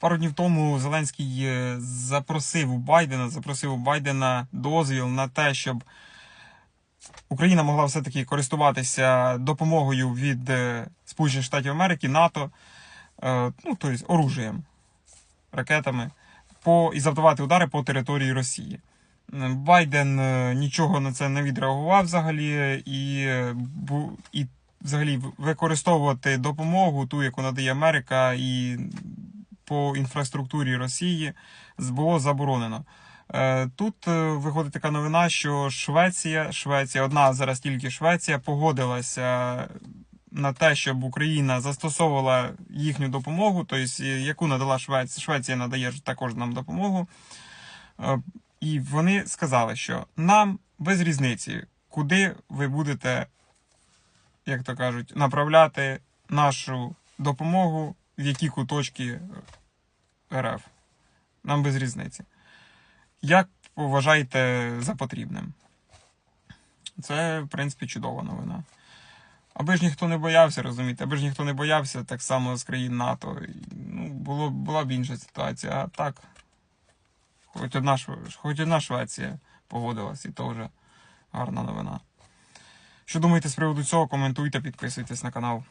Пару днів тому Зеленський е, запросив у Байдена, запросив у Байдена дозвіл на те, щоб Україна могла все-таки користуватися допомогою від е, Сполучених Штатів Америки, НАТО, е, ну, тобто оружієм, ракетами, по, і завдавати удари по території Росії. Байден нічого на це не відреагував взагалі, і, і взагалі використовувати допомогу, ту, яку надає Америка, і по інфраструктурі Росії було заборонено. Е, Тут е, виходить така новина, що Швеція, Швеція, одна зараз тільки Швеція, погодилася на те, щоб Україна застосовувала їхню допомогу, тобто яку надала Швеція, Швеція надає також нам допомогу. І вони сказали, що нам без різниці, куди ви будете, як то кажуть, направляти нашу допомогу, в які куточки РФ. Нам без різниці. Як вважаєте за потрібним? Це, в принципі, чудова новина. Аби ж ніхто не боявся, розумієте, аби ж ніхто не боявся так само з країн НАТО. Ну, було, була б інша ситуація. А так, хоч одна, хоч одна Швеція погодилась, і то вже гарна новина. Що думаєте з приводу цього? Коментуйте, підписуйтесь на канал.